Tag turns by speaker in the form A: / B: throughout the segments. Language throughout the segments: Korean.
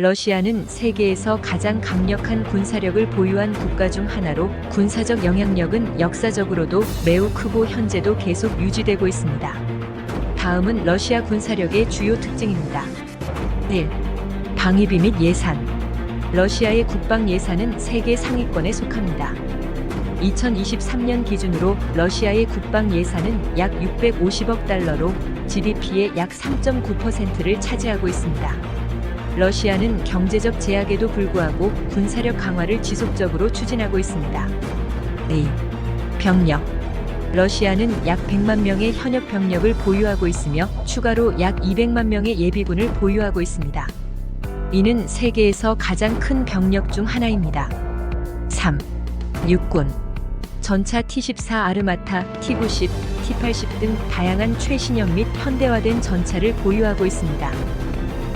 A: 러시아는 세계에서 가장 강력한 군사력을 보유한 국가 중 하나로 군사적 영향력은 역사적으로도 매우 크고 현재도 계속 유지되고 있습니다. 다음은 러시아 군사력의 주요 특징입니다. 1. 방위비 및 예산. 러시아의 국방 예산은 세계 상위권에 속합니다. 2023년 기준으로 러시아의 국방 예산은 약 650억 달러로 GDP의 약 3.9%를 차지하고 있습니다. 러시아는 경제적 제약에도 불구하고 군사력 강화를 지속적으로 추진하고 있습니다. 2. 병력. 러시아는 약 100만 명의 현역 병력을 보유하고 있으며 추가로 약 200만 명의 예비군을 보유하고 있습니다. 이는 세계에서 가장 큰 병력 중 하나입니다. 3. 육군. 전차 T-14 아르마타, T-90, T-80 등 다양한 최신형 및 현대화된 전차를 보유하고 있습니다.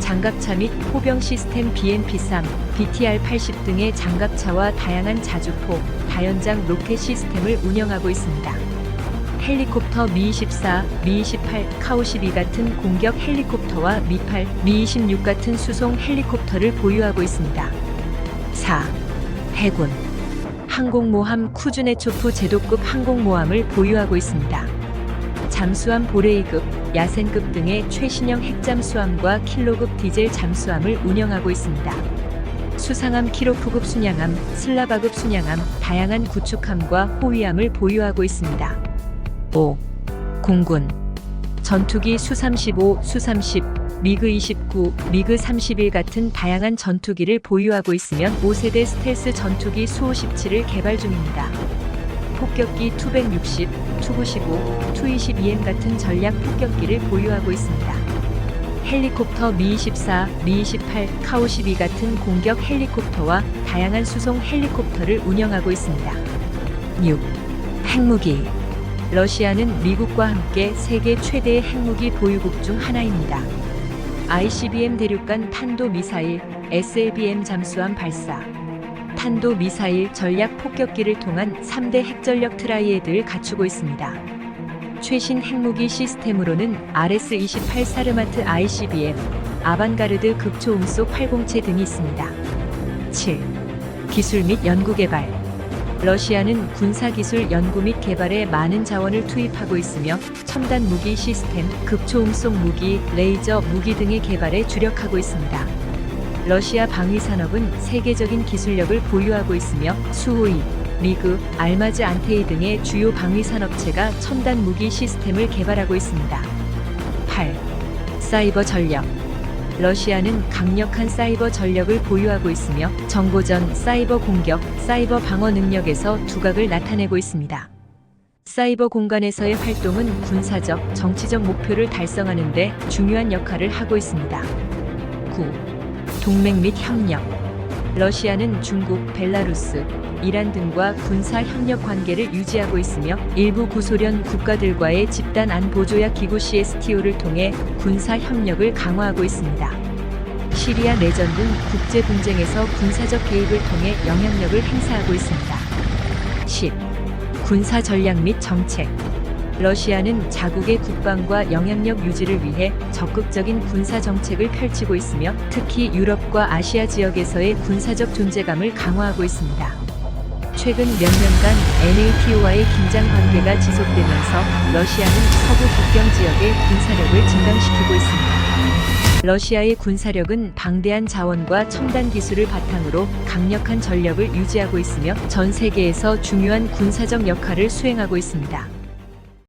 A: 장갑차 및 포병 시스템 BMP-3, BTR-80 등의 장갑차와 다양한 자주포, 다연장 로켓 시스템을 운영하고 있습니다. 헬리콥터 미-24, 미-28, 카-52 같은 공격 헬리콥터와 미-8, 미-26 같은 수송 헬리콥터를 보유하고 있습니다. 4. 해군 항공모함 쿠즈네초프 제도급 항공모함을 보유하고 있습니다. 잠수함 보레이급, 야센급 등의 최신형 핵잠수함과 킬로급 디젤 잠수함을 운영하고 있습니다. 수상함 키로프급 순양함, 슬라바급 순양함, 다양한 구축함과 호위함을 보유하고 있습니다. 5. 공군 전투기 수-35, 수-30, 미그-29, 미그-31 같은 다양한 전투기를 보유하고 있으며 5세대 스텔스 전투기 수-57을 개발 중입니다. 폭격기 투-160, 투-95, 투-22M 같은 전략 폭격기를 보유하고 있습니다. 헬리콥터 미-24, 미-28, 카-52 같은 공격 헬리콥터와 다양한 수송 헬리콥터를 운영하고 있습니다. 6. 핵무기 러시아는 미국과 함께 세계 최대의 핵무기 보유국 중 하나입니다. ICBM 대륙간 탄도 미사일, SLBM 잠수함 발사, 탄도 미사일 전략 폭격기를 통한 3대 핵전력 트라이에드를 갖추고 있습니다. 최신 핵무기 시스템으로는 RS-28 사르마트 ICBM, 아반가르드 극초음속 활공체 등이 있습니다. 7. 기술 및 연구개발 러시아는 군사기술 연구 및 개발에 많은 자원을 투입하고 있으며 첨단 무기 시스템, 극초음속 무기, 레이저 무기 등의 개발에 주력하고 있습니다. 러시아 방위 산업은 세계적인 기술력을 보유하고 있으며 수호이, 미그, 알마즈 안테이 등의 주요 방위 산업체가 첨단 무기 시스템을 개발하고 있습니다. 8. 사이버 전력 러시아는 강력한 사이버 전력을 보유하고 있으며 정보전, 사이버 공격, 사이버 방어 능력에서 두각을 나타내고 있습니다. 사이버 공간에서의 활동은 군사적, 정치적 목표를 달성하는 데 중요한 역할을 하고 있습니다. 9. 동맹 및 협력 러시아는 중국, 벨라루스, 이란 등과 군사 협력 관계를 유지하고 있으며 일부 구소련 국가들과의 집단 안보 조약 기구 CSTO를 통해 군사 협력을 강화하고 있습니다. 시리아 내전 등 국제 분쟁에서 군사적 개입을 통해 영향력을 행사하고 있습니다. 10. 군사 전략 및 정책 러시아는 자국의 국방과 영향력 유지를 위해 적극적인 군사 정책을 펼치고 있으며 특히 유럽과 아시아 지역에서의 군사적 존재감을 강화하고 있습니다. 최근 몇 년간 NATO와의 긴장 관계가 지속되면서 러시아는 서부 국경 지역의 군사력을 증강시키고 있습니다. 러시아의 군사력은 방대한 자원과 첨단 기술을 바탕으로 강력한 전력을 유지하고 있으며 전 세계에서 중요한 군사적 역할을 수행하고 있습니다.